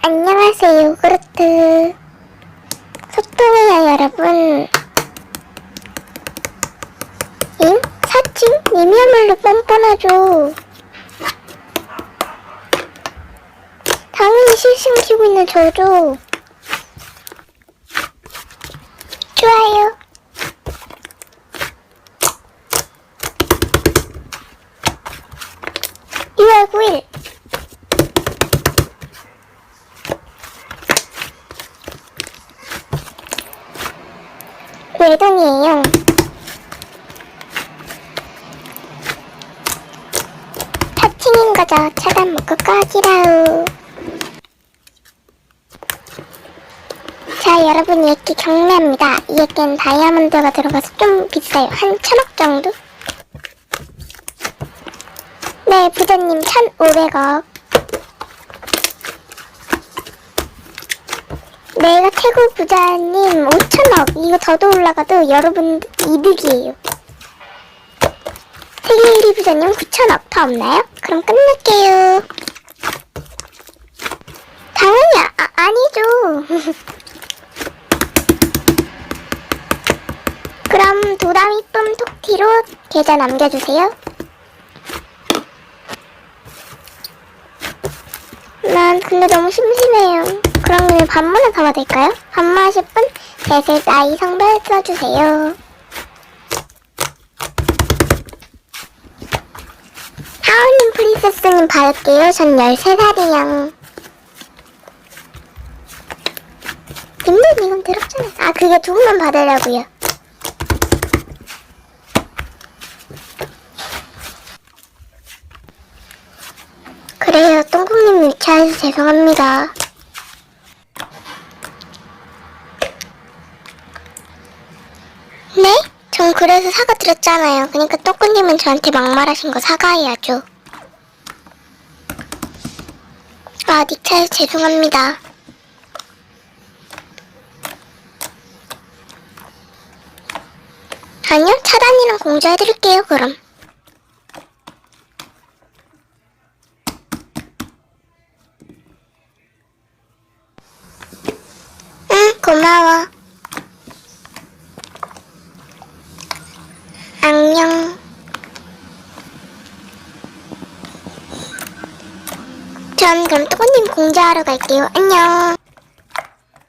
안녕하세요, 요구르트. 소통해요, 여러분. 잉? 사칭? 님이야말로 뻔뻔하죠. 당연히 실시간 키고 있는 저죠. 좋아요. 유월 9일 외동이에요. 타칭인 거죠. 차단 먹고 꺼지라우. 자, 여러분, 이 액기 경매합니다. 이 액기는 다이아몬드가 들어가서 좀 비싸요. 한 천억 정도? 네, 부자님 1,500억. 내가 최고 부자님 5천억. 이거 더도 올라가도 여러분 이득이에요. 세계 1위 부자님 9천억. 더 없나요? 그럼 끝낼게요. 당연히 아, 아니죠. 그럼 도담이 뿜 톡티로 계좌 남겨주세요. 난 근데 너무 심심해요. 그럼 밥만에 담아드릴까요? 밥 마실 분, 배슬 나이 성별 써주세요. 하울님 프린세스님 받을게요. 전 13살이요. 님들 이건 더럽잖아요. 아, 그게 두 분만 받으려고요. 그래요, 똥콩님 유치해서 죄송합니다. 네? 전 그래서 사과드렸잖아요. 그러니까 똥콩님은 저한테 막말하신 거 사과해야죠. 아, 닉차해서 죄송합니다. 아니요, 차단이랑 공조해드릴게요, 그럼. 응, 고마워. 안녕. 전 그럼 또꼬님 공지하러 갈게요. 안녕.